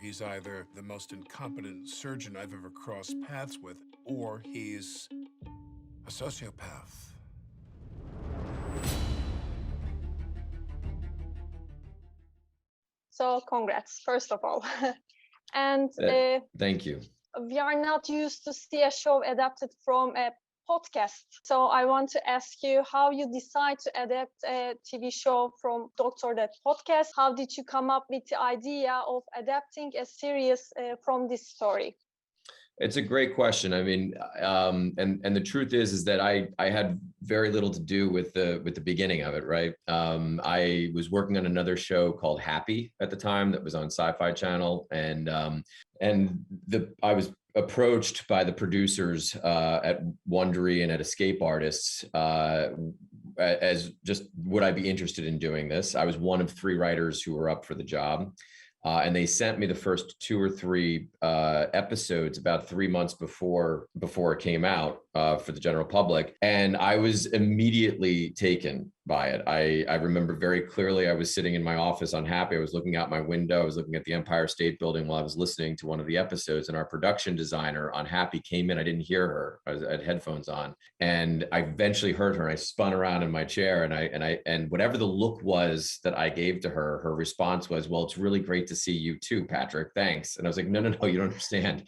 He's either the most incompetent surgeon I've ever crossed paths with, or he's a sociopath. So congrats, first of all. and Uh, uh, Thank you. we are not used to see a show adapted from a podcast. So I want to ask you how you decide to adapt a TV show from Doctor Death podcast. How did you come up with the idea of adapting a series uh, from this story? It's a great question. I mean, um, and and the truth is, is that I I had very little to do with the with the beginning of it. Right. Um, I was working on another show called Happy at the time that was on Sci-Fi Channel, and um, and the I was approached by the producers uh, at Wondery and at Escape Artists uh, as just would I be interested in doing this? I was one of three writers who were up for the job. Uh, and they sent me the first two or three uh, episodes about three months before before it came out uh, for the general public, and I was immediately taken by it. I I remember very clearly. I was sitting in my office unhappy. I was looking out my window. I was looking at the Empire State Building while I was listening to one of the episodes, and our production designer unhappy came in. I didn't hear her. I, was, I had headphones on, and I eventually heard her. And I spun around in my chair, and I and I and whatever the look was that I gave to her, her response was, "Well, it's really great to see you too, Patrick. Thanks." And I was like, "No, no, no, you don't understand."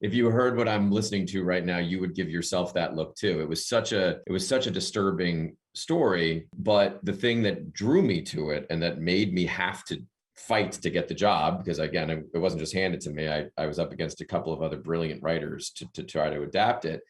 If you heard what I'm listening to right now, you would give yourself that look too. It was such a it was such a disturbing story, but the thing that drew me to it and that made me have to fight to get the job because again it, wasn't just handed to me I, I was up against a couple of other brilliant writers to, to try to adapt it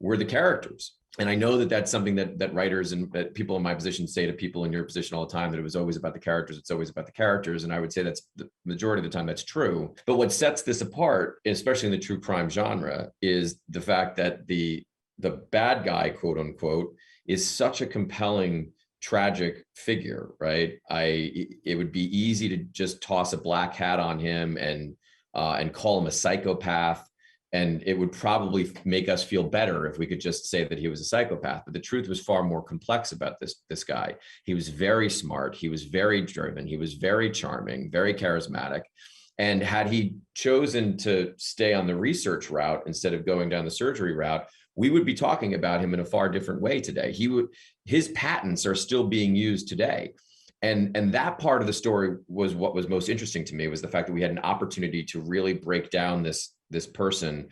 were the characters and I know that that's something that that writers and that people in my position say to people in your position all the time that it was always about the characters. It's always about the characters, and I would say that's the majority of the time that's true. But what sets this apart, especially in the true crime genre, is the fact that the the bad guy, quote unquote, is such a compelling tragic figure right? I it would be easy to just toss a black hat on him and uh, and call him a psychopath and it would probably make us feel better if we could just say that he was a psychopath. But the truth was far more complex about this this guy. He was very smart he was very driven he was very charming very charismatic and had he chosen to stay on the research route instead of going down the surgery route we would be talking about him in a far different way today. He would his patents are still being used today. And and that part of the story was what was most interesting to me was the fact that we had an opportunity to really break down this this person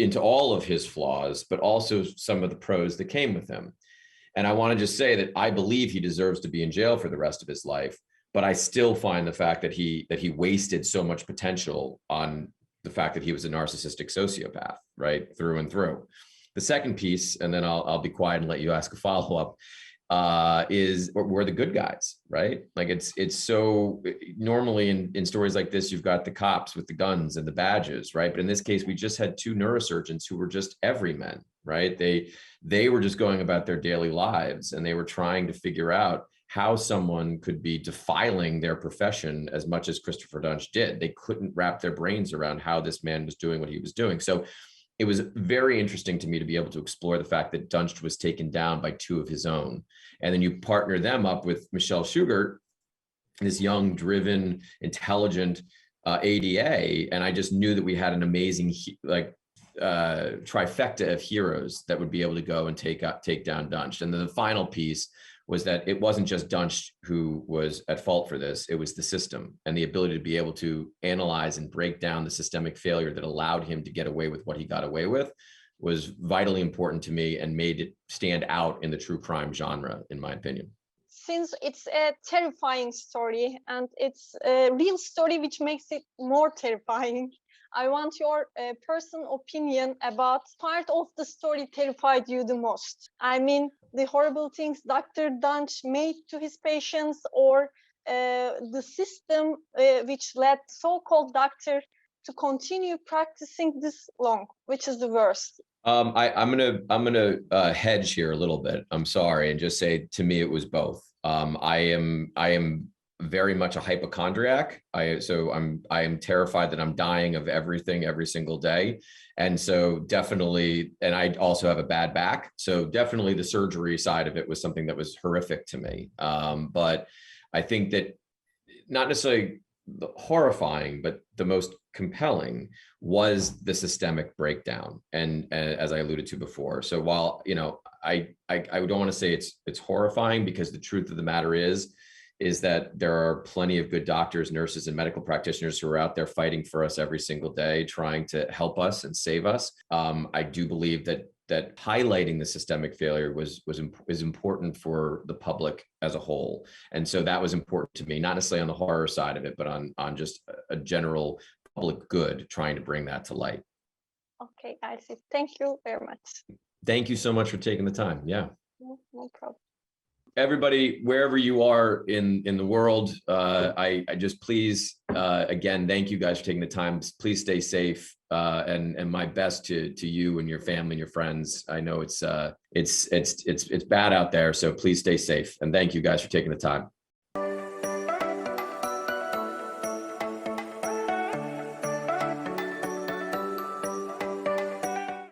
into all of his flaws but also some of the pros that came with him. And i want to just say that i believe he deserves to be in jail for the rest of his life but i still find the fact that he that he wasted so much potential on the fact that he was a narcissistic sociopath right through and through the second piece and then i'll, I'll be quiet and let you ask a follow-up uh, is we're the good guys, right? Like it's it's so normally in in stories like this, you've got the cops with the guns and the badges, right? But in this case, we just had two neurosurgeons who were just everymen, right? They they were just going about their daily lives and they were trying to figure out how someone could be defiling their profession as much as Christopher Dunch did. They couldn't wrap their brains around how this man was doing what he was doing. So it was very interesting to me to be able to explore the fact that Dunst was taken down by two of his own. And then you partner them up with Michelle Shugart, this young, driven, intelligent uh, ADA. And I just knew that we had an amazing, like, uh, trifecta of heroes that would be able to go and take up, take down Dunst. And then the final piece was that it wasn't just Dunst who was at fault for this, it was the system and the ability to be able to analyze and break down the systemic failure that allowed him to get away with what he got away with was vitally important to me and made it stand out in the true crime genre, in my opinion. Since it's a terrifying story and it's a real story which makes it more terrifying, I want your uh, personal opinion about part of the story terrified you the most. I mean, the horrible things Dr. Dunch made to his patients or uh, the system uh, which led so-called doctor to continue practicing this long, which is the worst. Um, I, am gonna I'm gonna uh, hedge here a little bit. I'm sorry, and just say to me it was both. Um, I am I am very much a hypochondriac. I so I'm I am terrified that I'm dying of everything every single day. And so definitely and I also have a bad back. So definitely the surgery side of it was something that was horrific to me. Um, but I think that not necessarily horrifying, but the most compelling was the systemic breakdown. And, and as I alluded to before, so while you know, I I, I don't want to say it's it's horrifying because the truth of the matter is, is that there are plenty of good doctors, nurses, and medical practitioners who are out there fighting for us every single day, trying to help us and save us. Um, I do believe that that highlighting the systemic failure was was is important for the public as a whole and so that was important to me not necessarily on the horror side of it but on on just a- a general public good trying to bring that to light Okay, I see. Thank you very much. thank you so much for taking the time yeah No, no problem. Everybody wherever you are in in the world uh i i just please uh again thank you guys for taking the time. Please stay safe uh and and my best to to you and your family and your friends. I know it's uh it's it's it's it's bad out there so please stay safe. And thank you guys for taking the time